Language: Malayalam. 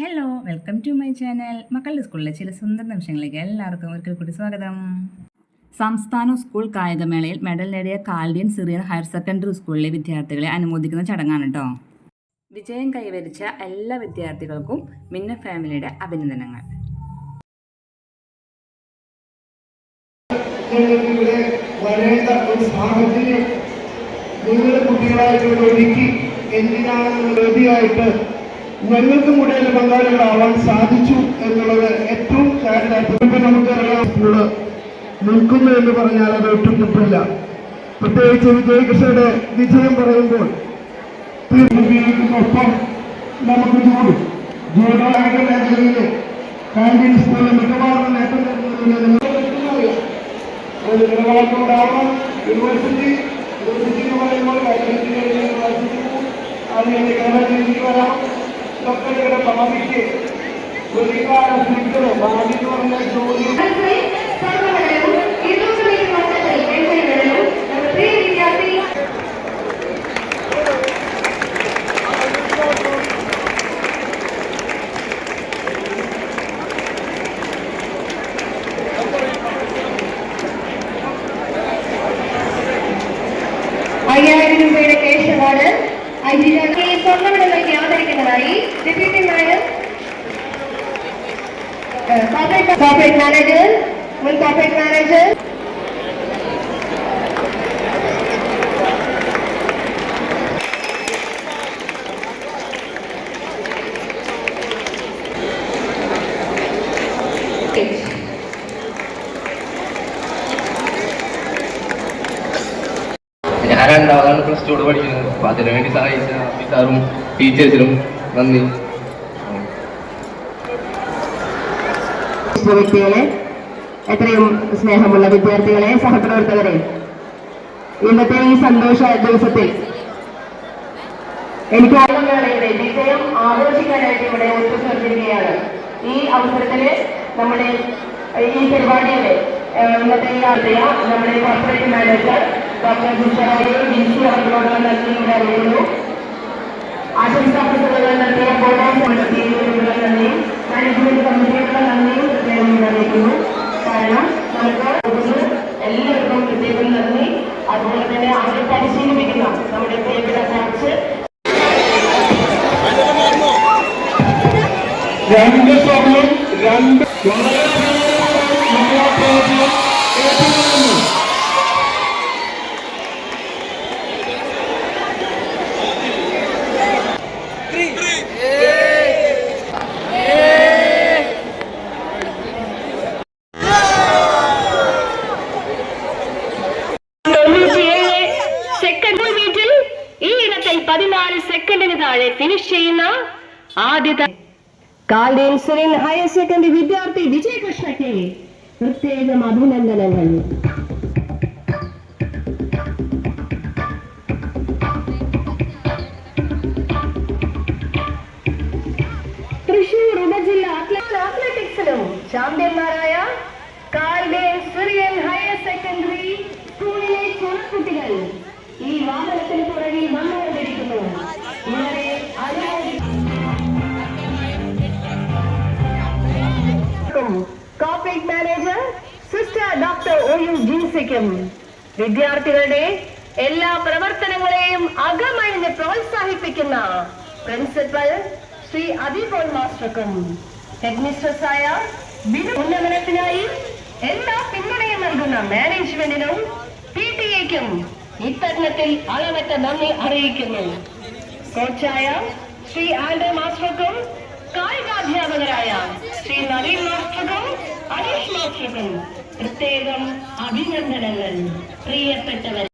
Hello welcome to my channel മക്കളുടെ സ്കൂളിലെ ചില സുന്ദര നിമിഷങ്ങളിലേക്ക് എല്ലാവർക്കും ഒരിക്കൽ കൂടി സ്വാഗതം. സംസ്ഥാന സ്കൂൾ കായികമേളയിൽ മെഡൽ നേടിയ കാൽഡിയൻ സിറിയൻ ഹയർ സെക്കൻഡറി സ്കൂളിലെ വിദ്യാർത്ഥികളെ അനുമോദിക്കുന്ന ചടങ്ങാണ് കേട്ടോ വിജയം കൈവരിച്ച എല്ലാ വിദ്യാർത്ഥികൾക്കും മിന്ന ഫാമിലിയുടെ അഭിനന്ദനങ്ങൾ. നിങ്ങൾക്ക് ഇവിടെ വരേണ്ട ഒരു സാഹചര്യം. നിങ്ങളുടെ കുട്ടികളായിട്ട് ഒരുക്കി എന്തിനാണ് നിങ്ങൾ റെഡിയായിട്ട് ഞങ്ങൾക്കും കൂടെ അതിൽ പങ്കാളികളാവാൻ സാധിച്ചു എന്നുള്ളത് ഏറ്റവും കാര്യമായിട്ട് നമുക്കറിയാം നിൽക്കുന്നു എന്ന് പറഞ്ഞാൽ അത് ഒട്ടും കിട്ടില്ല പ്രത്യേകിച്ച് വിജയകൃഷ്ണയുടെ വിജയം പറയുമ്പോൾ ഒപ്പം നമുക്ക് ചൂടും ജൂഡോയുടെ മേഖലയിലെ കാന്റീൻ സ്കൂളിൽ മികവാർന്ന നേട്ടം ഒരു നിലവാരത്തോടാവണം യൂണിവേഴ്സിറ്റി യൂണിവേഴ്സിറ്റി എന്ന് പറയുമ്പോൾ അത് കഴിഞ്ഞ് കേരളത്തിലേക്ക് വരാം. നിങ്ങളുടെ ഭാവിക്ക് ഒരുപാട് ശ്രമിക്കണം ഭാവി എന്ന് പറഞ്ഞാൽ ജോലി അയ്യായിരം രൂപയുടെ കേസ് അവാർഡ് ഐജിക്ക് സ്വർണമെഡലേക്ക് ആദരിക്കുന്നതായി ഡെപ്യൂട്ടി മേയർ കോർപ്പറേറ്റ് മാനേജർ മുൻ കോർപ്പറേറ്റ് മാനേജർ ഞാൻ രണ്ടാമതാണ് പ്ലസ് ടു പഠിക്കുന്നത്? അപ്പൊ അതിനുവേണ്ടി സഹായിച്ച സാറും ടീച്ചേഴ്സിനും നന്ദി. വ്യക്തികളെ എത്രയും സ്നേഹമുള്ള വിദ്യാർത്ഥികളെ സഹപ്രവർത്തകരെ ഇന്നത്തെ ഈ സന്തോഷ ദിവസത്തിൽ എനിക്ക് ഓർമ്മയുടെ വിജയം ആഘോഷിക്കാനായിട്ട് ഇവിടെ ഒത്തുചേർന്നിരിക്കുകയാണ്. ഈ അവസരത്തിൽ നമ്മുടെ ഈ പരിപാടിയുടെ ഇന്നത്തെ നമ്മുടെ കോർപ്പറേറ്റ് മാനേജർ ഡോക്ടർ സിസ്റ്ററായി വിഷു അവരോട് നൽകിയുണ്ടായിരുന്നു ആശംസാ പ്രസംഗങ്ങൾ നൽകിയ ഗോഡാസ് നടത്തിയതിനുള്ള നന്ദി. മാനേജ്മെന്റ് കമ്മിറ്റിയുടെ നന്ദി. പ്രത്യേകം അറിയിക്കുന്നു. കാരണം നമുക്ക് എല്ലാവർക്കും പ്രത്യേകം നന്ദി. അതുപോലെ തന്നെ അവരെ പരിശീലിപ്പിക്കുന്ന നമ്മുടെ തേക്കട കോച്ച് രണ്ട് സ്വർണം രണ്ട് പതിനാല് സെക്കൻഡിന് താഴെ ഫിനിഷ് ചെയ്യുന്ന ആദ്യത്തെ കാൽഡേൻസറിൻ ഹയർ സെക്കൻഡറി വിദ്യാർത്ഥി വിജയകൃഷ്ണയ്ക്ക് പ്രത്യേകം അഭിനന്ദനങ്ങൾ. ചാമ്പ്യന്മാരായ സുറിയൻ ഹയർ സെക്കൻഡറി സ്കൂളിലെ ഈ വാഹനത്തിന് പുറകിൽ ഡോക്ടർ ഒ യു വിദ്യാർത്ഥികളുടെ എല്ലാ പ്രവർത്തനങ്ങളെയും അകമഴിഞ്ഞ് പ്രോത്സാഹിപ്പിക്കുന്ന പ്രിൻസിപ്പൽ ശ്രീ അദിപോൾ മാസ്റ്റർക്കും ഹെഡ് മിസ്ട്രസായ ബിനു ഉന്നമനത്തിനായി എല്ലാ പിന്തുണയും നൽകുന്ന മാനേജ്മെന്റിനും പി ടി എക്കും ഇത്തരണത്തിൽ അളവറ്റ നന്ദി അറിയിക്കുന്നു. കോച്ചായ ശ്രീ ആൻഡ്രോ മാസ്റ്റർക്കും കായികാധ്യാപകരായ ശ്രീ നവീൻ മാസ്റ്റർക്കും അനീഷ് മാസ്റ്റർക്കും പ്രത്യേകം അഭിനന്ദനങ്ങൾ പ്രിയപ്പെട്ടവർ